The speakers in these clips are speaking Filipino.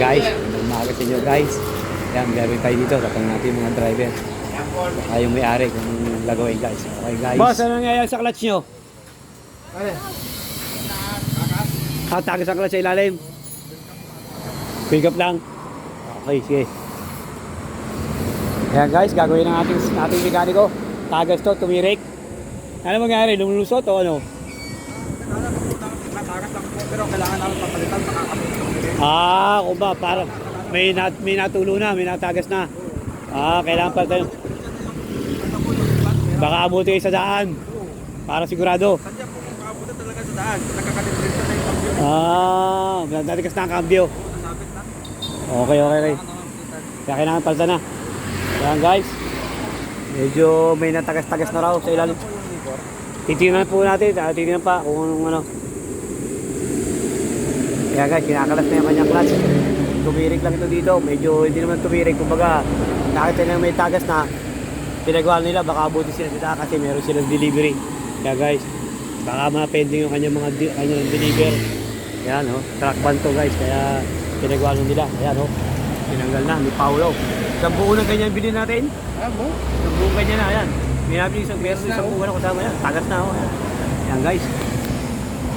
guys, umaga sa inyo guys. Yan, verify dito. Tapang natin yung mga driver. Saka yung may-ari kung anong gagawin guys. Okay guys. Boss, ano nangyayari sa clutch nyo? Ano? Ah, tagas ang clutch sa ilalim. Pick up lang. Okay, sige. Ayan guys, gagawin ng ating, ating mekaniko. Tagas to, tumirik. Ano mangyari? Lumulusot o ano? Matagas lang po, pero kailangan namin papalitan, makakapit. Ah, kung ba, parang may, nat, may natulo na, may natagas na. Ah, kailangan pa tayo. Baka abuti kayo sa daan. Para sigurado. Sadya po, kung makapunta talaga sa daan, nakakadiprin sa pagyo. Ah, natigas na ang kambyo. Okay, okay, okay. Kaya kailangan palta na. Ayan guys. Medyo may natagas-tagas na raw sa ilalim. Titingnan po natin, ah, titingnan pa kung ano. Kaya guys, kinakalas na yung kanyang clutch. Tumirik lang ito dito. Medyo hindi naman tumirik. Kumbaga, nakita nila may tagas na. Pinagawa nila, baka abuti sila sila kasi meron silang delivery. Kaya guys, baka ma-pending yung kanyang mga di- kanyang deliver. Ayan oh, truck van to guys. Kaya pinagawa nila. Ayan oh, tinanggal na ni Paulo. Isang buo ng ganyan bilhin natin. Ah, bo? Isang buong ganyan na, ayan. May nabili isang meron isang buo na kasama yan. Tagas na oh. Ayan. Ayan guys.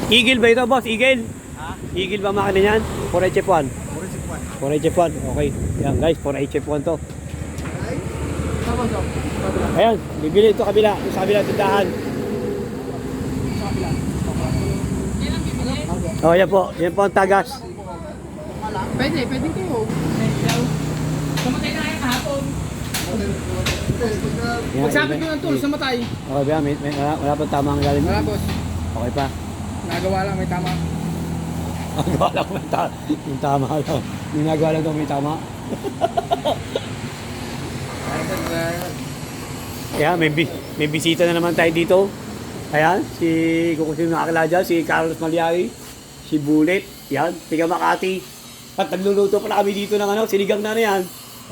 Eagle ba ito boss? Eagle? Eagle ba makina niyan? 4HF1. Puro si Juan. 4HF1. Okay. Ayan guys, 4HF1 to. Ayan, bibili ito kabila. Sa kabila tindahan. Oh, yan po. Yan po ang tagas. Pwede, pwede kayo. Samatay na kayo kahapon. Yan, yan, ko ng tools sa matay. Okay ba? May, may, wala, wala pa tama ang galing. Wala, boss. Okay pa. Nagawa lang, may tama. Nagawa lang may tama. Yung tama lang. Ginagawa lang daw may tama. Kaya may, bi- may bisita na naman tayo dito. Ayan, si kung sino nakakala dyan, si Carlos Malyari, si Bullet, yan, tiga Makati. At nagluluto pala kami dito ng ano, sinigang na na yan.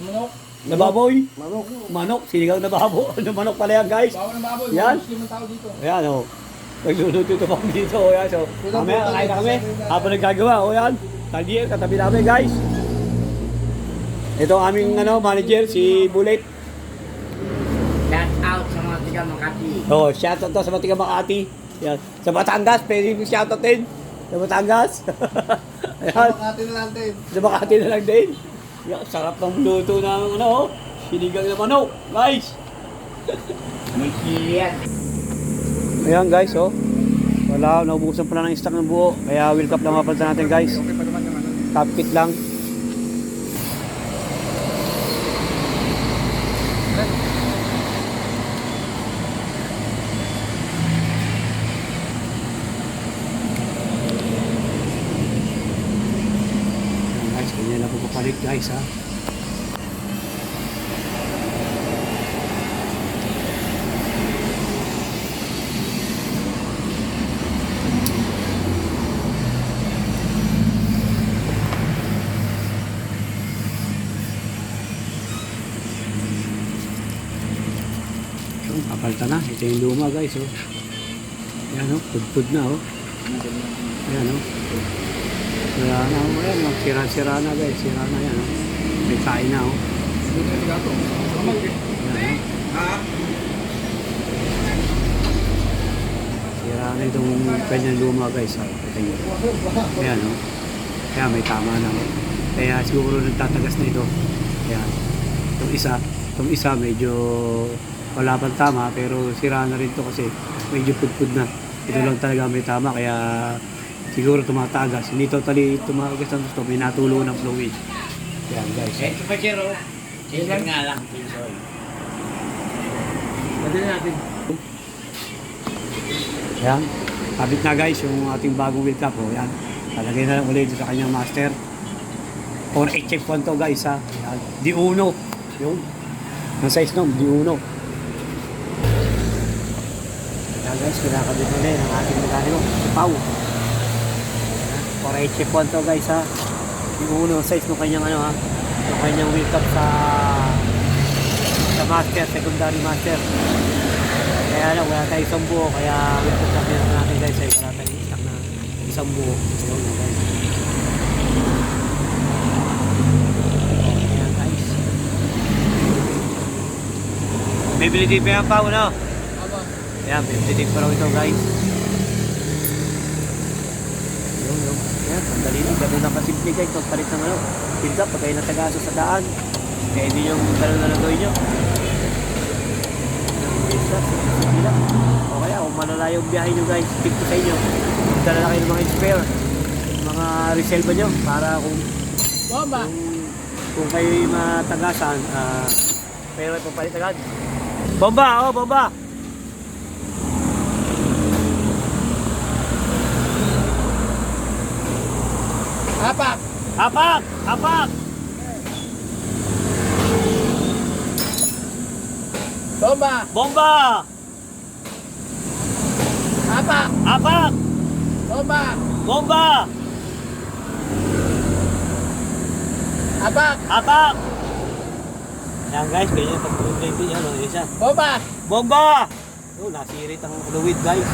Ang manok. Na baboy. Manok. Manok, sinigang na babo. Ano manok pala yan guys. Bawal ng baboy. Yan. Ang o. Oh. Nagluluto ito kami dito. O yan. So, mamaya kain na kami. Habang nagkagawa. O yan. Tandier, katabi namin guys. Ito ang aming ano, manager, si Bullet. Shout out sa mga tiga Makati. Oh, shoutout to sa mga taga Makati. Yan. Sa Batangas, pwede yung shoutout din. Sa Batangas. Ayan. Makati na lang din. Sa Makati na lang din. Yan, sarap ng luto ng ano, oh. sinigang na manok. Guys. May siriyan. Ayan guys, oh. Wala, naubusan pala ng stock ng buo. Kaya wheel cap lang mapalta natin guys. Ano. Top kit lang. Ayan, guys, ganyan lang po papalit guys ha. Papalta na. Ito yung luma guys oh. Ayan oh, pudpud na oh. Ayan oh. Sira na oh. Ayan oh, sira-sira na guys. Sira na yan oh. May kain na oh. Kamag eh. Ayan oh. Ha? Sira na itong kanyang luma guys. Oh. Ayan oh. Kaya may tama na oh. Kaya siguro nagtatagas na ito. Ayan. Itong isa, itong isa medyo wala pang tama pero sira na rin to kasi medyo pudpud na. Ito lang talaga may tama kaya siguro tumatagas. Hindi totally tumatagas ng gusto. May natulo ng fluid. Ayan guys. Eh, ito pa Jero. Siriyan nga lang. Pwede na natin. Ayan. Kabit na guys yung ating bagong wheel cap. Oh. Ayan. Talagay na lang ulit sa kanyang master. Or HF1 to guys ha. Ayan. Di uno. Yun. Ang size nung, di uno. Ayan guys, kinakabit na rin ang ating mekaniko. Pow! 4 HF to guys ha. Yung uno size ng kanyang ano ha. Yung kanyang wake up sa sa master, secondary master. Kaya lang, wala tayong isang buo. Kaya wake up natin natin guys. Ay, wala tayong isang na eh. ah, isang buo. So, guys. Ayan. Bibili din pa yan pa, ano? Ayan, bibili din pa raw ito guys. Yung, yung. Ayan, sandali lang. Ganun lang kasimple guys. Magpalit ng ano. Pinsa, pag kayo natagaso sa daan. Kaya hindi yung ganun na lang gawin nyo. Pinsa, simple lang. O kaya, kung malala yung biyahe nyo guys, tip ko sa inyo. Magdala na kayo ng mga spare. Mga reserva nyo. Para kung Bomba. kung, kung kayo matagasan, ah, pero ay papalit agad. Bomba! Oh, bomba! Apak. Apak! Apak! Bomba. Bomba! Apak. Apak! Bomba. Bomba! Apak. Apak! Yan guys, ganyan pag pag yan, isa. Bomba. Bomba! Oh, nasirit ang fluid guys.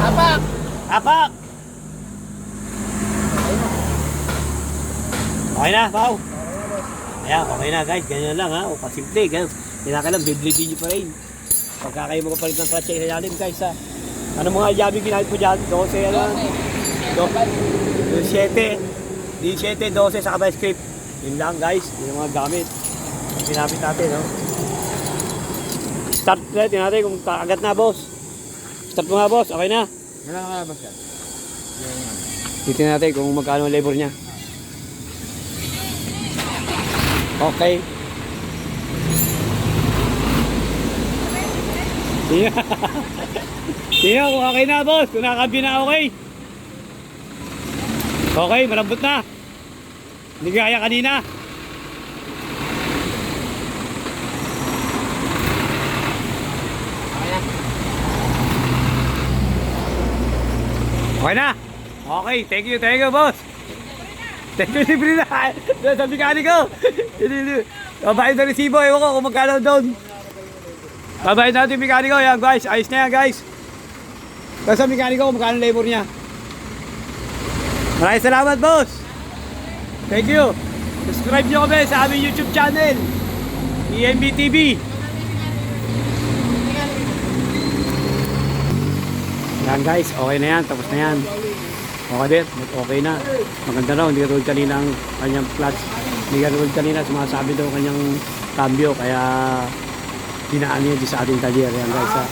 Apak. Apak! Okay na, Pao. Ayan, okay na guys. Ganyan lang ha. O, pasimple. Ganyan. Kailangan lang, bibili din nyo pa rin. Pagka kayo magpapalit ng clutch sa ilalim guys ha. Ano mga yabi ginamit mo dyan? 12 ano? Do- Yung 7. Yung 7, 12 sa kabay script. Yun lang guys. Yun yung mga gamit. Ginamit natin, no? Start natin natin kung kaagat na, boss. Start mo nga, boss. Okay na. Wala nga ba siya? Titignan natin kung magkano ang labor niya. Okay. Tingnan kung okay na, boss. Kung nakakampi na okay. Okay, malambot na. Hindi gaya kanina. Okay na. Okay, thank you, thank you, boss. You, libre na. Doon sa mekaniko. Babayad na resibo, ewan ko kung magkano doon. Babayad natin yung mekaniko. Yan, guys. Ayos na yan, guys. Doon sa mekaniko, kung magkano labor niya. Maraming salamat, boss. Thank you. Subscribe nyo kami sa aming YouTube channel. EMB TV. Yan guys, okay na yan, tapos na yan. Okay din, okay na. Maganda raw, hindi katulad kanina ang kanyang clutch. Hindi katulad kanina, sumasabi daw kanyang cambio, kaya dinaan niya dyan sa ating talyer. Yan guys, ha.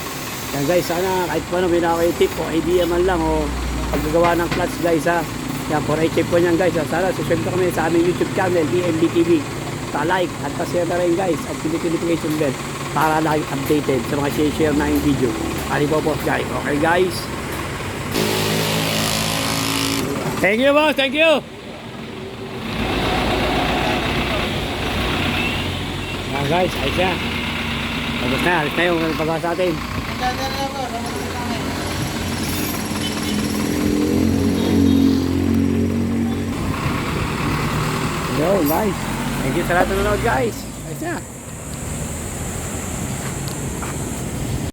Yan guys, sana kahit paano may nakakayo tip o idea man lang o paggagawa ng clutch guys ha. Yan, for a tip po niyan guys ha. Sana subscribe kami sa aming YouTube channel, EMB TV. Pa-like at pa-share na rin guys at pinit notification bell para lagi updated sa mga share na yung video. Ali po po guys. Okay guys. Thank you boss, thank you. Yan guys, ayos na. Tapos na, alis na yung pagawa sa atin. Yo guys, thank you sa lahat ng guys. Ayos na.